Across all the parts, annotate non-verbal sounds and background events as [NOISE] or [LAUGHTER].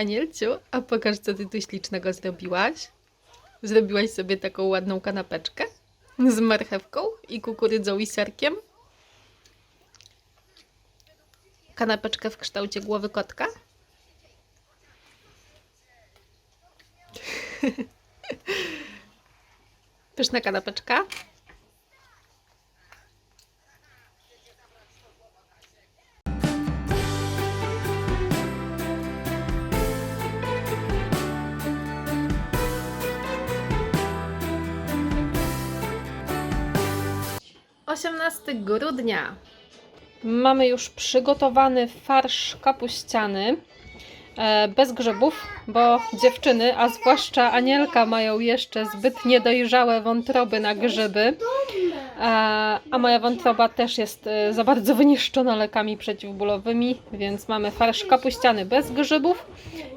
Anielciu, a pokaż, co ty tu ślicznego zrobiłaś. Zrobiłaś sobie taką ładną kanapeczkę z marchewką i kukurydzą i serkiem. Kanapeczkę w kształcie głowy kotka. [LAUGHS] Pyszna kanapeczka. Osiemnasty grudnia. Mamy już przygotowany farsz kapuściany e, bez grzybów, bo dziewczyny, a zwłaszcza Anielka, mają jeszcze zbyt niedojrzałe wątroby na grzyby. A moja wątroba też jest e, za bardzo wyniszczona lekami przeciwbólowymi, więc mamy farsz kapuściany bez grzybów.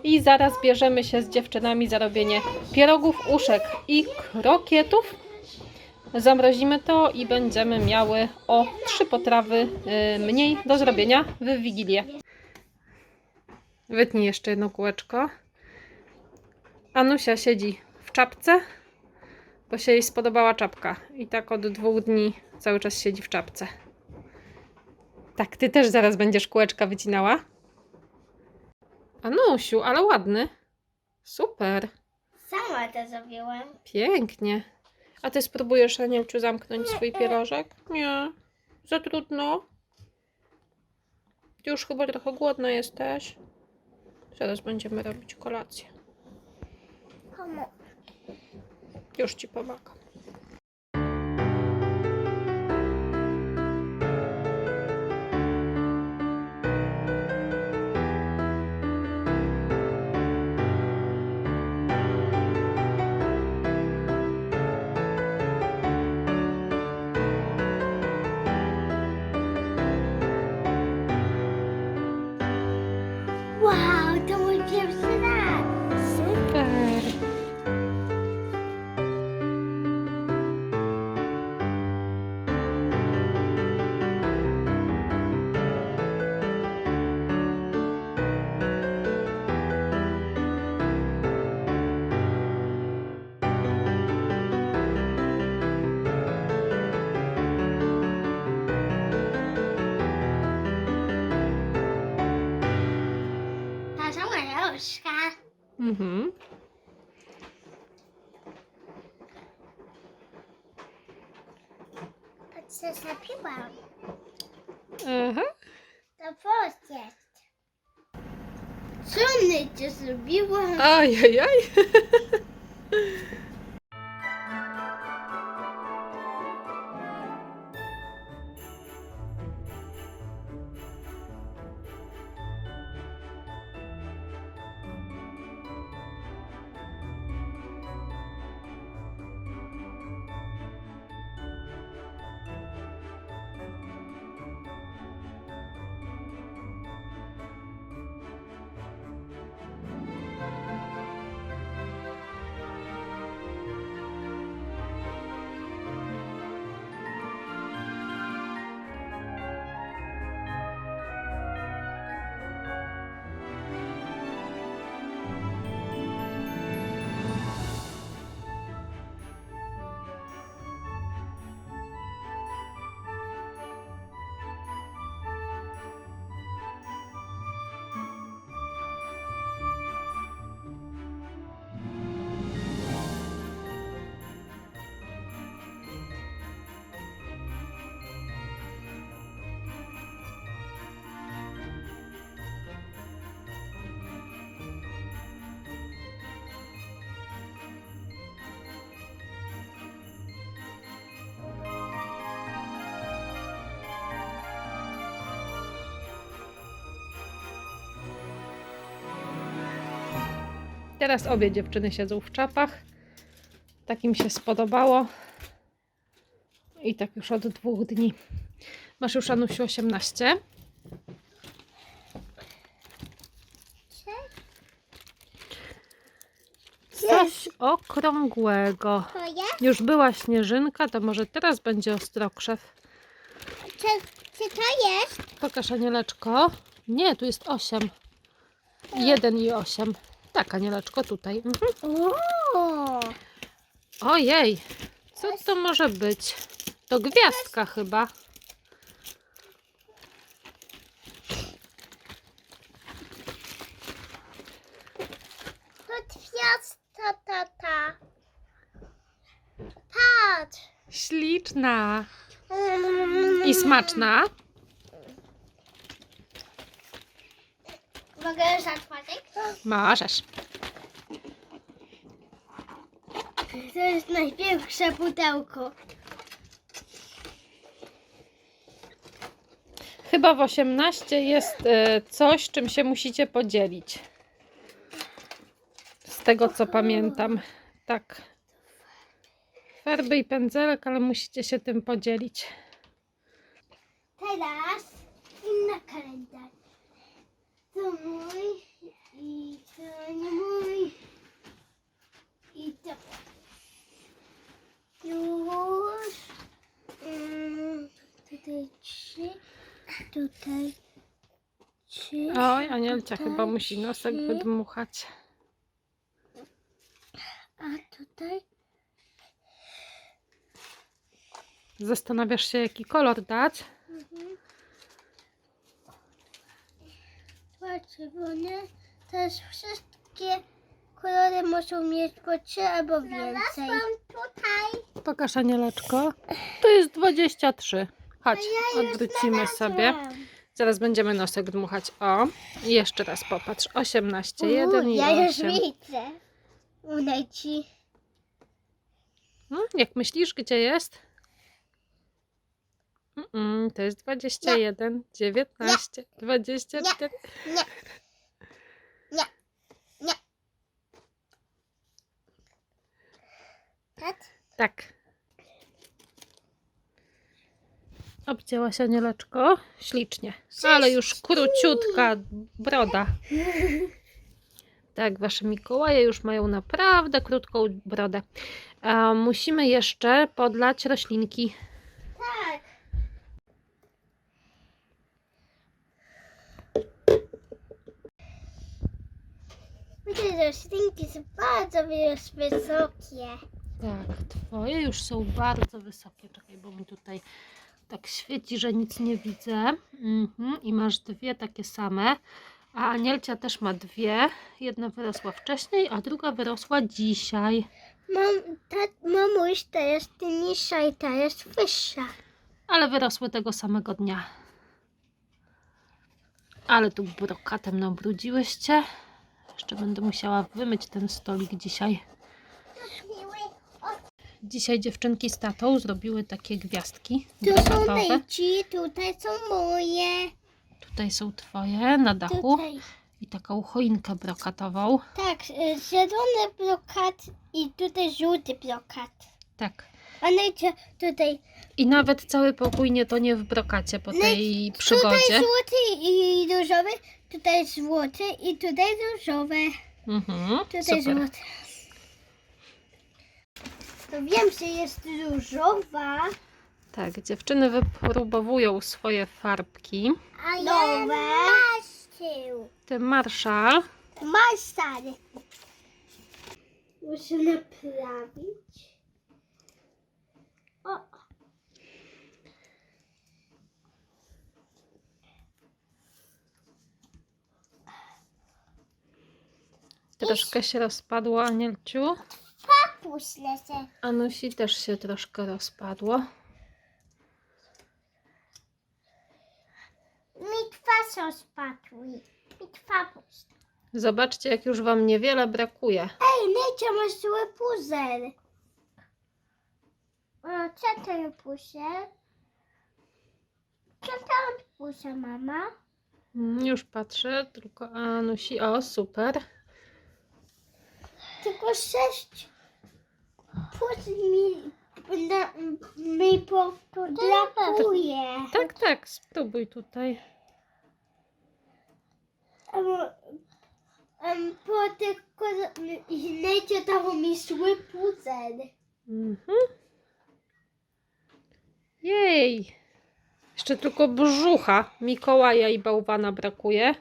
I zaraz bierzemy się z dziewczynami za robienie pierogów, uszek i krokietów. Zamrozimy to i będziemy miały o trzy potrawy y, mniej do zrobienia w Wigilię. Wytnij jeszcze jedno kółeczko. Anusia siedzi w czapce, bo się jej spodobała czapka. I tak od dwóch dni cały czas siedzi w czapce. Tak, ty też zaraz będziesz kółeczka wycinała. Anusiu, ale ładny. Super. Sama to zrobiłam. Pięknie. A ty spróbujesz, Anielciu, zamknąć swój pierożek? Nie. Za trudno. Ty już chyba trochę głodna jesteś. Zaraz będziemy robić kolację. Już ci pomagam. Mhm. Patrz, co zapiłam. Aha. To post jest. Co my ci zrobiłam? Ajajaj. Teraz obie dziewczyny siedzą w czapach. Tak im się spodobało. I tak już od dwóch dni. Masz już, Anusiu, 18. Coś okrągłego. To? Już była śnieżynka, to może teraz będzie ostrokrzew. Czy, czy to jest? Pokaż, Anieleczko. Nie, tu jest 8. 1 i 8. Tak, Anieleczko, tutaj. Mhm. O, Ojej, co to może być? To gwiazdka chyba. to gwiazda, tata. Patrz. Śliczna i smaczna. Mogę otworzyć? Możesz. To jest największe pudełko. Chyba w 18 jest e, coś, czym się musicie podzielić. Z tego co pamiętam. Tak. Farby i pędzelek, ale musicie się tym podzielić. Teraz inny kalendarz. To mój i to nie mój. I to już. Mm, tutaj trzy. Tutaj trzy. Oj, Anielcia chyba musi nosek wydmuchać. A tutaj Zastanawiasz się, jaki kolor dać? Mhm. Dwa czerwone. Teraz wszystkie kolory muszą mieć po trzy albo więcej. tutaj. Pokaż Anieleczko. To jest 23. Chodź, odwrócimy sobie. Zaraz będziemy nosek dmuchać. O, i jeszcze raz popatrz. 18, 1 i ja już 8. widzę. Udaj ci. No, jak myślisz, gdzie jest? Mm, to jest 21, 19, 24. Nie. Nie. Tak? Tak. Obcięłaś Anieleczko? Ślicznie. Ale już króciutka broda. Tak, wasze Mikołaje już mają naprawdę krótką brodę. A musimy jeszcze podlać roślinki. Tak. Że roślinki są bardzo wysokie. Tak, twoje już są bardzo wysokie. Czekaj, bo mi tutaj tak świeci, że nic nie widzę. Mhm. I masz dwie takie same. A Anielcia też ma dwie. Jedna wyrosła wcześniej, a druga wyrosła dzisiaj. Mam, ta, mamuś, ta jest niższa i ta jest wyższa. Ale wyrosły tego samego dnia. Ale tu brokatem nabrudziłyście. Jeszcze będę musiała wymyć ten stolik dzisiaj. Dzisiaj dziewczynki z tatą zrobiły takie gwiazdki Tu są brokatowe. leci, tutaj są moje. Tutaj są twoje na dachu Tutaj. i taką choinkę brokatową. Tak, y, zielony brokat i tutaj żółty brokat. Tak. A najcie tutaj, I nawet cały pokój nie tonie w brokacie po tej tutaj przygodzie. złoty i różowy, tutaj złoty i tutaj różowe. Mhm, Tutaj super. złoty. To wiem, że jest różowa. Tak, dziewczyny wypróbowują swoje farbki. A ja masz tył. Ty Marszal Masz stary. Muszę naprawić. O. troszkę się rozpadło, Anielciu. Papuś lecę. Anusi też się troszkę rozpadło. Mi twarz rozpadły. Mi twarz. Zobaczcie, jak już Wam niewiele brakuje. Ej, Necia, masz zły puzel. O, co to puzel? Co to puzel, mama? Mm, Już patrzę, tylko Anusi. O, super. Tylko sześć puzel mi, na, mi po, brakuje. Tak, tak, spróbuj tutaj. Um, um, po tylko Necia dało mi zły puzel. Mhm. Jej! Jeszcze tylko brzucha Mikołaja i bałwana brakuje.